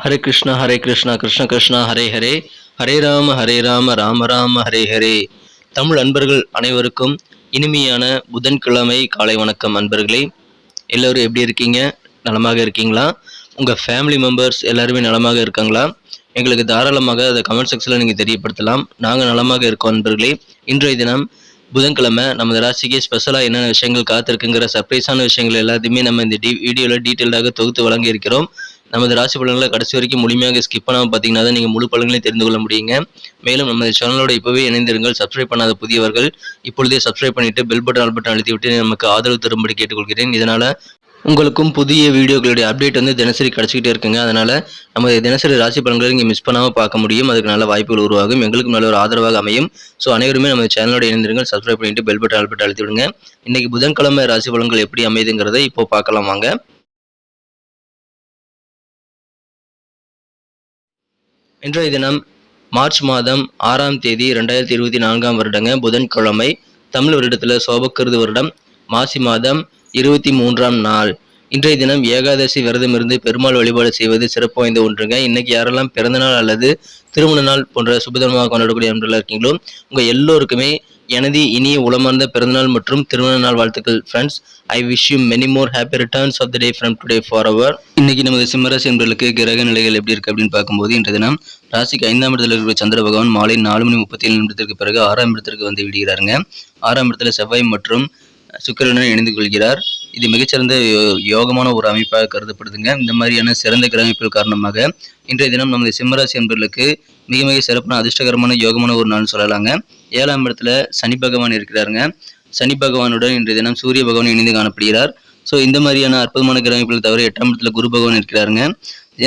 ஹரே கிருஷ்ணா ஹரே கிருஷ்ணா கிருஷ்ண கிருஷ்ணா ஹரே ஹரே. ஹரே ராம ஹரே ராம ராம ராம ஹரே ஹரே. தமிழ் அன்பர்கள் அனைவருக்கும் இனிமையான புதன்கிழமை காலை வணக்கம் அன்பர்களே. எல்லோரும் எப்படி இருக்கீங்க? நலமாக இருக்கீங்களா? உங்கள் ஃபேமிலி மெம்பர்ஸ் எல்லாருமே நலமாக இருக்காங்களா? எங்களுக்கு தாராளமாக அதை கமெண்ட் செக்ஷனில் நீங்கள் தெரியப்படுத்தலாம். நாங்கள் நலமாக இருக்கோம் அன்பர்களே. இன்றைய தினம் புதன்கிழமை நமது ராசிக்கு ஸ்பெஷலாக என்னென்ன விஷயங்கள் காத்திருக்குங்கிற சர்ப்ரைஸான விஷயங்கள் எல்லாத்தையுமே நம்ம இந்த டி வீடியோவில் டீட்டெயிலாக தொகுத்து வழங்கியிருக்கிறோம். நமது ராசி பலன்களை கடைசி வரைக்கும் முழுமையாக ஸ்கிப் பண்ணாமல் பார்த்தீங்கன்னா தான் நீங்கள் முழு பலன்களையும் தெரிந்து கொள்ள முடியுங்க. மேலும் நமது சேனலோட இப்போவே இணைந்திருங்கள். சப்ஸ்கிரைப் பண்ணாத புதியவர்கள் இப்பொழுதே சப்ஸ்கிரைப் பண்ணிட்டு பெல் பட்டன் ஆல் பட்டன் அழுத்தி விட்டு நமக்கு ஆதரவு தரும்படி கேட்டுக்கொள்கிறேன். இதனால் உங்களுக்கும் புதிய வீடியோக்களுடைய அப்டேட் வந்து தினசரி கிடச்சிக்கிட்டே இருக்குங்க. அதனால் நமது தினசரி ராசி பலன்களை நீங்கள் மிஸ் பண்ணாமல் பார்க்க முடியும். அதுக்கு நல்ல வாய்ப்புகள் உருவாகும். எங்களுக்கும் நல்ல ஒரு ஆதரவாக அமையும். ஸோ அனைவருமே நம்ம சேனலோட இணைந்திருங்கள். சப்ஸ்கிரைப் பண்ணிட்டு பெல் பட்டன் ஆல் பட்டன் அழுத்தி விடுங்க. இன்றைக்கி புதன்கிழமை ராசி பலன்கள் எப்படி அமையுதுங்கிறத இப்போ பார்க்கலாம் வாங்க. இன்றைய தினம் மார்ச் மாதம் ஆறாம் தேதி ரெண்டாயிரத்தி இருபத்தி நான்காம் வருடங்க புதன்கிழமை தமிழ் வருடத்தில் சோபக்கிருது வருடம் மாசி மாதம் இருபத்தி மூன்றாம் நாள். இன்றைய தினம் ஏகாதசி விரதம் இருந்து பெருமாள் வழிபாடு செய்வது சிறப்பு வாய்ந்த ஒன்றுங்க. இன்னைக்கு யாரெல்லாம் பிறந்த நாள் அல்லது திருமண நாள் போன்ற சுபதினமாக கொண்டாடக்கூடிய நண்பர்களாக இருக்கீங்களோ உங்கள் எல்லோருக்குமே எனது இனிய உளமார்ந்த பிறந்தநாள் மற்றும் திருமண நாள் வாழ்த்துக்கள் friends I wish you many more happy returns of the day from today for our இன்னைக்கு நமது சிம்மராசி என்பர்களுக்கு கிரக நிலைகள் எப்படி இருக்கு அப்படின்னு பார்க்கும்போது இன்றைய தினம் ராசிக்கு ஐந்தாம் இடத்தில் இருக்கிற சந்திர பகவான் மாலை நாலு மணி முப்பத்தி ஏழு நிமிடத்திற்கு பிறகு ஆறாம் இடத்திற்கு வந்து விடுகிறாருங்க. ஆறாம் இடத்துல செவ்வாய் மற்றும் சுக்கிரனுடன் இணைந்து கொள்கிறார். இது மிகச்சிறந்த யோ- யோகமான ஒரு அமைப்பாக கருதப்படுதுங்க. இந்த மாதிரியான சிறந்த கிரகமைப்புகள் காரணமாக இன்றைய தினம் நமது சிம்மராசி என்பர்களுக்கு மிக மிக சிறப்பான அதிர்ஷ்டகரமான யோகமான ஒரு நாள் சொல்லலாங்க. ஏழாம் இடத்துல சனி பகவான் இருக்கிறாருங்க. சனி பகவானுடன் இன்றைய தினம் சூரிய பகவான் இணைந்து காணப்படுகிறார். ஸோ இந்த மாதிரியான அற்புதமான கிரகங்கள் தவிர எட்டாம் இடத்துல குரு பகவான் இருக்கிறாருங்க.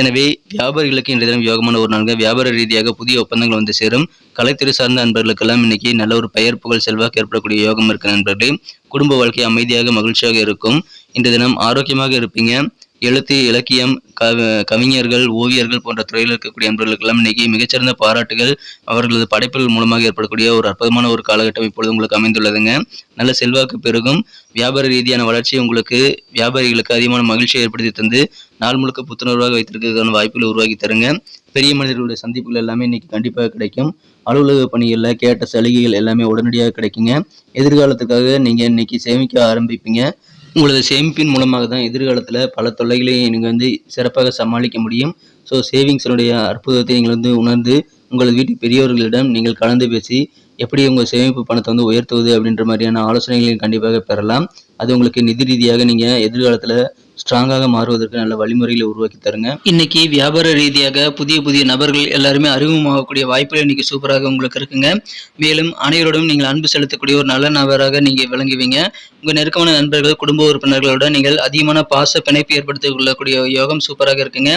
எனவே வியாபாரிகளுக்கு இன்றைய தினம் யோகமான ஒரு நாளுங்க. வியாபார ரீதியாக புதிய ஒப்பந்தங்கள் வந்து சேரும். கலைத்துறை சார்ந்த நண்பர்களுக்கெல்லாம் இன்னைக்கு நல்ல ஒரு பெயர் புகழ் செல்வாக்கு ஏற்படக்கூடிய யோகம் இருக்கு நண்பர்களே. குடும்ப வாழ்க்கை அமைதியாக மகிழ்ச்சியாக இருக்கும். இன்றைய தினம் ஆரோக்கியமாக இருப்பீங்க. எழுத்து இலக்கியம் கவ கவிஞர்கள் ஓவியர்கள் போன்ற துறையில் இருக்கக்கூடிய நண்பர்களுக்கெல்லாம் இன்னைக்கு மிகச்சிறந்த பாராட்டுகள். அவர்களது படைப்புகள் மூலமாக ஏற்படக்கூடிய ஒரு அற்புதமான ஒரு காலகட்டம் இப்பொழுது உங்களுக்கு அமைந்துள்ளதுங்க. நல்ல செல்வாக்கு பெருகும். வியாபார ரீதியான வளர்ச்சி உங்களுக்கு வியாபாரிகளுக்கு அதிகமான மகிழ்ச்சியை ஏற்படுத்தி தந்து நாள் முழுக்க புத்துணர்வாக வைத்திருக்கிறதுக்கான வாய்ப்புகளை உருவாக்கி தருங்க. பெரிய மனிதர்களுடைய சந்திப்புகள் எல்லாமே இன்னைக்கு கண்டிப்பாக கிடைக்கும். அலுவலக பணிகளில் கேட்ட சலுகைகள் எல்லாமே உடனடியாக கிடைக்குங்க. எதிர்காலத்துக்காக நீங்கள் இன்னைக்கு சேமிக்க ஆரம்பிப்பீங்க. உங்களது சேமிப்பின் மூலமாக தான் எதிர்காலத்தில் பல தொல்லைகளையும் நீங்கள் வந்து சிறப்பாக சமாளிக்க முடியும். ஸோ சேவிங்ஸினுடைய அற்புதத்தை நீங்கள் வந்து உணர்ந்து உங்களது வீட்டு பெரியவர்களிடம் நீங்கள் கலந்து பேசி எப்படி உங்கள் சேமிப்பு பணத்தை வந்து உயர்த்துவது அப்படின்ற மாதிரியான ஆலோசனைகளையும் கண்டிப்பாக பெறலாம். அது உங்களுக்கு நிதி ரீதியாக நீங்கள் எதிர்காலத்தில் ஸ்ட்ராங்காக மாறுவதற்கு நல்ல வழிமுறைகளை உருவாக்கி தருங்க. இன்னைக்கு வியாபார ரீதியாக புதிய புதிய நபர்கள் எல்லாருமே அறிமுகமாகக்கூடிய வாய்ப்புகள் இன்னைக்கு சூப்பராக உங்களுக்கு இருக்குங்க. மேலும் அனைவரோடும் நீங்கள் அன்பு செலுத்தக்கூடிய ஒரு நல்ல நபராக நீங்கள் விளங்குவீங்க. உங்கள் நெருக்கமான நண்பர்கள் குடும்ப உறுப்பினர்களோட நீங்கள் அதிகமான பாச பிணைப்பு ஏற்படுத்திக் கொள்ளக்கூடிய யோகம் சூப்பராக இருக்குங்க.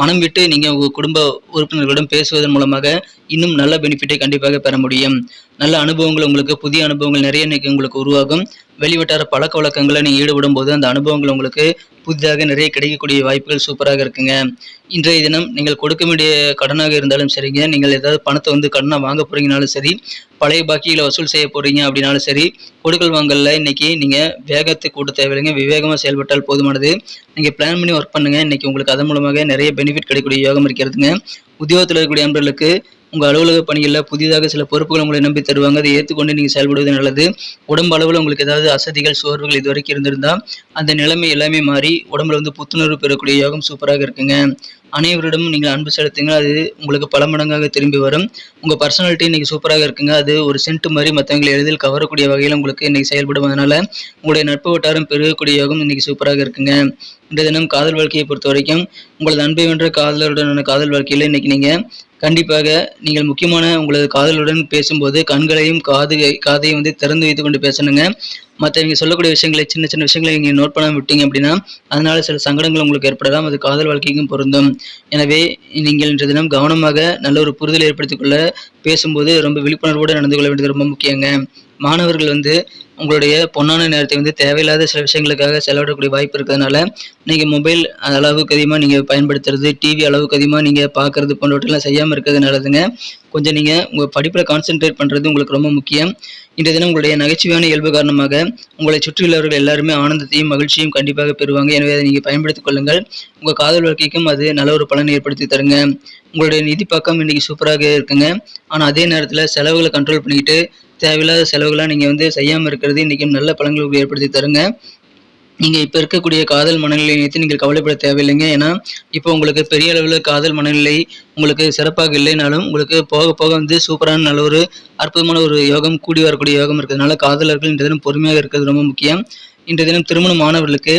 மனம் விட்டு நீங்கள் உங்கள் குடும்ப உறுப்பினர்களிடம் பேசுவதன் மூலமாக இன்னும் நல்ல பெனிஃபிட்டை கண்டிப்பாக பெற முடியும். நல்ல அனுபவங்கள் உங்களுக்கு புதிய அனுபவங்கள் நிறைய இன்னைக்கு உங்களுக்கு உருவாகும். வெளிவட்டார பழக்க வழக்கங்களை நீங்கள் ஈடுபடும் போது அந்த அனுபவங்கள் உங்களுக்கு புதிதாக நிறைய கிடைக்கக்கூடிய வாய்ப்புகள் சூப்பராக இருக்குங்க. இன்றைய தினம் நீங்கள் கொடுக்க வேண்டிய கடனாக இருந்தாலும் சரிங்க. நீங்கள் ஏதாவது பணத்தை வந்து கடனாக வாங்க போகிறீங்கனாலும் சரி பழைய பாக்கிகளை வசூல் செய்ய போகிறீங்க அப்படின்னாலும் சரி கொடுக்கல் வாங்கலில் இன்றைக்கி நீங்கள் வேகத்தை கூட்ட தேவையில்லைங்க. விவேகமாக செயல்பட்டால் போதுமானது. நீங்கள் பிளான் பண்ணி ஒர்க் பண்ணுங்கள் இன்றைக்கி உங்களுக்கு அதன் மூலமாக நிறைய பெனிஃபிட் கிடைக்கக்கூடிய யோகம் இருக்கிறதுங்க. உத்தியோகத்தில் இருக்கக்கூடிய அன்பர்களுக்கு உங்கள் அலுவலக பணிகளில் புதிதாக சில பொறுப்புகள் உங்களை நம்பி தருவாங்க. அதை ஏற்றுக்கொண்டு நீங்கள் செயல்படுவது நல்லது. உடம்பு அளவில் உங்களுக்கு ஏதாவது அசதிகள் சோர்வுகள் இது வரைக்கும் இருந்திருந்தால் அந்த நிலைமை எல்லாமே மாறி உடம்புல வந்து புத்துணர்வு பெறக்கூடிய யோகம் சூப்பராக இருக்குங்க. அனைவரிடமும் நீங்கள் அன்பு செலுத்துங்க அது உங்களுக்கு பல மடங்காக திரும்பி வரும். உங்கள் பர்சனாலிட்டி இன்றைக்கி சூப்பராக இருக்குங்க. அது ஒரு சென்ட் மாதிரி மற்றவங்களை எளிதில் கவரக்கூடிய வகையில் உங்களுக்கு இன்றைக்கி செயல்படும் அதனால் உங்களுடைய நட்பு வட்டாரம் பெருகக்கூடிய யோகம் இன்றைக்கி சூப்பராக இருக்குங்க. இன்றைய தினம் காதல் வாழ்க்கையை பொறுத்த வரைக்கும் உங்களது அன்பை வென்ற காதலருடனான காதல் வாழ்க்கையில் இன்னைக்கு நீங்கள் கண்டிப்பாக நீங்கள் முக்கியமான உங்களது காதலுடன் பேசும்போது கண்களையும் காது காதையும் வந்து திறந்து வைத்து கொண்டு பேசணுங்க. மற்றவங்க சொல்லக்கூடிய விஷயங்களை சின்ன சின்ன விஷயங்களை நீங்கள் நோட் பண்ண விட்டீங்க அப்படின்னா அதனால சில சங்கடங்கள் உங்களுக்கு ஏற்படலாம். அது காதல் வாழ்க்கைக்கும் பொருந்தும். எனவே நீங்கள் இன்றைய தினம் கவனமாக நல்ல ஒரு புரிதல் ஏற்படுத்திக் கொள்ள பேசும்போது ரொம்ப விழிப்புணர்வோடு நடந்து கொள்ள வேண்டியது ரொம்ப முக்கியங்க. மாணவர்கள் வந்து உங்களுடைய பொன்னான நேரத்தை வந்து தேவையில்லாத சில விஷயங்களுக்காக செலவிடக்கூடிய வாய்ப்பு இருக்கிறதுனால நீங்கள் மொபைல் அளவுக்கு அதிகமாக நீங்கள் பயன்படுத்துறது டிவி அளவுக்கு அதிகமாக நீங்கள் பார்க்குறது போன்றவற்றெல்லாம் செய்யாமல் இருக்கிறது நல்லதுங்க. கொஞ்சம் நீங்கள் உங்கள் படிப்பில் கான்சென்ட்ரேட் பண்ணுறது உங்களுக்கு ரொம்ப முக்கியம். இன்றைய தினம் உங்களுடைய நகைச்சுவையான இயல்பு காரணமாக உங்களை சுற்றியுள்ளவர்கள் எல்லாருமே ஆனந்தத்தையும் மகிழ்ச்சியும் கண்டிப்பாக பெறுவாங்க. எனவே அதை நீங்கள் பயன்படுத்திக் கொள்ளுங்கள். உங்கள் காதல் வாழ்க்கைக்கும் அது நல்ல ஒரு பலனை ஏற்படுத்தி தருங்க. உங்களுடைய நிதி பக்கம் இன்றைக்கி சூப்பராக இருக்குங்க. ஆனால் அதே நேரத்தில் செலவுகளை கண்ட்ரோல் பண்ணிக்கிட்டு தேவையில்லாத செலவுகளாக நீங்கள் வந்து செய்யாமல் இருக்கிறது இன்றைக்கும் நல்ல பலன்களுக்கு ஏற்படுத்தி தருங்க. நீங்கள் இப்போ இருக்கக்கூடிய காதல் மனநிலை நினைத்து நீங்கள் கவலைப்பட தேவையில்லைங்க. ஏன்னா இப்போ உங்களுக்கு பெரிய அளவில் காதல் மனநிலை உங்களுக்கு சிறப்பாக இல்லைனாலும் உங்களுக்கு போக போக வந்து சூப்பரான நல்ல ஒரு அற்புதமான ஒரு யோகம் கூடி வரக்கூடிய யோகம் இருக்கிறதுனால காதலர்கள் இன்றைய தினம் பொறுமையாக இருக்கிறது ரொம்ப முக்கியம். இன்றைய தினம் திருமணம் மாணவர்களுக்கு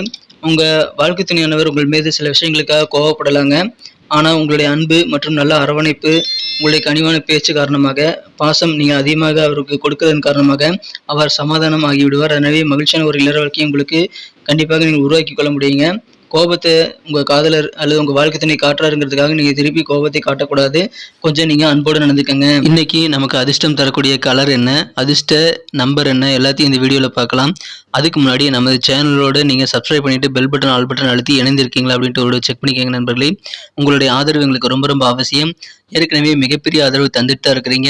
உங்கள் வாழ்க்கை துணையானவர் உங்கள் மீது சில விஷயங்களுக்காக கோவப்படலாங்க. ஆனால் உங்களுடைய அன்பு மற்றும் நல்ல அரவணைப்பு உங்களுடைய கனிவான பேச்சு காரணமாக பாசம் நீங்கள் அதிகமாக அவருக்கு கொடுக்கறதன் காரணமாக அவர் சமாதானம் ஆகிவிடுவார் எனவே மகிழ்ச்சியான ஒரு இளர் வாழ்க்கையை உங்களுக்கு கண்டிப்பாக நீங்கள் உருவாக்கி கொள்ள முடியுங்க. கோபத்தை உங்கள் காதலர் அல்லது உங்கள் வாழ்க்கை துணை காட்டுறாருங்கிறதுக்காக நீங்கள் திருப்பி கோபத்தை காட்டக்கூடாது. கொஞ்சம் நீங்கள் அன்போடு நடந்துக்கங்க. இன்னைக்கு நமக்கு அதிர்ஷ்டம் தரக்கூடிய கலர் என்ன? அதிர்ஷ்ட நம்பர் என்ன? எல்லாத்தையும் இந்த வீடியோவில் பார்க்கலாம். அதுக்கு முன்னாடி நமது சேனலோட நீங்கள் சப்ஸ்கிரைப் பண்ணிவிட்டு பெல் பட்டன் ஆல் பட்டன் அழுத்தி இணைந்திருக்கீங்களா அப்படின்ட்டு ஒரு செக் பண்ணிக்கோங்க நண்பர்களே. உங்களுடைய ஆதரவு எங்களுக்கு ரொம்ப ரொம்ப அவசியம். ஏற்கனவே மிகப்பெரிய ஆதரவு தந்துட்டு தான் இருக்கிறீங்க.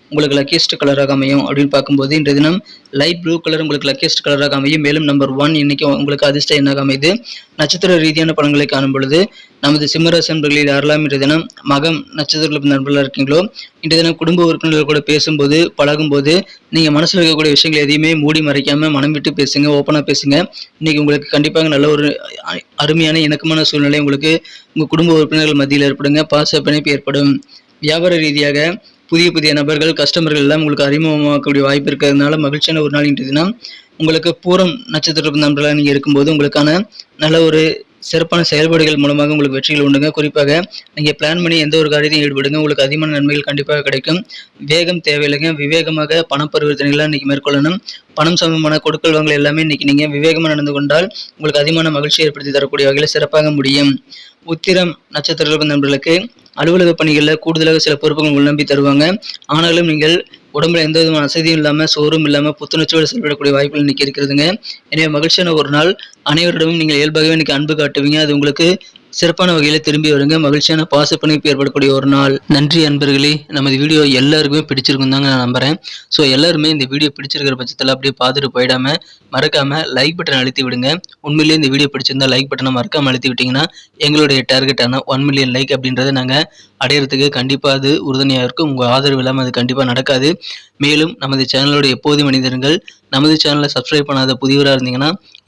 உங்களுக்கு லக்கியஸ்ட் கலராக அமையும் அப்படின்னு பார்க்கும்போது இன்றைய தினம் லைட் ப்ளூ கலர் உங்களுக்கு லக்கியஸ்ட் கலராக அமையும். மேலும் நம்பர் ஒன் இன்னைக்கு உங்களுக்கு அதிர்ஷ்ட எண்ணாக அமைது? நட்சத்திர ரீதியான படங்களை காணும் பொழுது நமது சிம்மராசி நண்பர்களில் யாரெல்லாம் இன்றைய தினம் மகம் நட்சத்திர நண்பர்களாக இருக்கீங்களோ இன்றைய தினம் குடும்ப உறுப்பினர்கள் கூட பேசும்போது பழகும்போது நீங்கள் மனசில் இருக்கக்கூடிய விஷயங்கள் எதையுமே மூடி மறைக்காமல் மனம் விட்டு பேசுங்க ஓப்பனாக பேசுங்க. இன்றைக்கி உங்களுக்கு கண்டிப்பாக நல்ல ஒரு அருமையான இணக்கமான சூழ்நிலை உங்களுக்கு உங்கள் குடும்ப உறுப்பினர்கள் மத்தியில் ஏற்படுங்க. பாச பிணைப்பு ஏற்படும். வியாபார ரீதியாக புதிய புதிய நபர்கள் கஸ்டமர்கள் எல்லாம் உங்களுக்கு அறிமுகமாக்கக்கூடிய வாய்ப்பு இருக்கிறதுனால மகிழ்ச்சியான ஒரு நாள் இன்றைய உங்களுக்கு பூரம் நட்சத்திர நண்பர்களாக நீங்கள் இருக்கும்போது உங்களுக்கான நல்ல ஒரு சிறப்பான செயல்பாடுகள் மூலமாக உங்களுக்கு வெற்றிகள் உண்டுங்க. குறிப்பாக நீங்கள் பிளான் பண்ணி எந்த ஒரு காரியத்தையும் ஈடுபடுங்க. உங்களுக்கு அதிகமான நன்மைகள் கண்டிப்பாக கிடைக்கும். வேகம் தேவையில்லைங்க. விவேகமாக பண பரிவர்த்தனைகளை இன்றைக்கி மேற்கொள்ளணும். பணம் சம்பந்தமான கொடுக்கல் வாங்கல் எல்லாமே இன்றைக்கி நீங்கள் விவேகமாக நடந்து கொண்டால் உங்களுக்கு அதிகமான மகிழ்ச்சி ஏற்படுத்தி தரக்கூடிய வகையில் சிறப்பாக முடியும். உத்திரம் நட்சத்திர நண்பர்களுக்கு அலுவலக பணிகளில் கூடுதலாக சில பொறுப்புகள் உள்நம்பி தருவாங்க. ஆனாலும் நீங்கள் உடம்புல எந்த விதமான அசதியும் இல்லாமல் சோறும் இல்லாமல் புத்துணர்ச்சியோடு செல்படக்கூடிய வாய்ப்புகள் இன்னைக்கு இருக்கிறதுங்க. எனவே மகிழ்ச்சியான ஒரு நாள். அனைவரிடமும் நீங்கள் இயல்பாகவே இன்னைக்கு அன்பு காட்டுவீங்க. அது உங்களுக்கு சிறப்பான வகையில் திரும்பி வருங்க. மகிழ்ச்சியான பாச பிணைப்பு ஏற்படக்கூடிய ஒரு நாள். நன்றி அன்பர்களே. நமது வீடியோ எல்லாருக்குமே பிடிச்சிருக்கும் தாங்க நான் நம்புறேன். ஸோ எல்லாருமே இந்த வீடியோ பிடிச்சிருக்கிற பட்சத்தில் அப்படியே பார்த்துட்டு போயிடாம மறக்காமல் லைக் பட்டன் அழுத்தி விடுங்க. உண்மையிலேயே இந்த வீடியோ பிடிச்சிருந்தா லைக் பட்டனை மறக்காமல் அழுத்தி விட்டிங்கன்னா எங்களுடைய டார்கெட்டான ஒன் மில்லியன் லைக் அப்படின்றத நாங்கள் அடையிறதுக்கு கண்டிப்பாக அது உறுதுணையாக இருக்கும். உங்கள் ஆதரவு இல்லாமல் அது கண்டிப்பாக நடக்காது. மேலும் நமது சேனலோட எப்போதும் மனிதர்கள் நமது சேனலை சப்ஸ்கிரைப் பண்ணாத புதியவராக இருந்தீங்கன்னா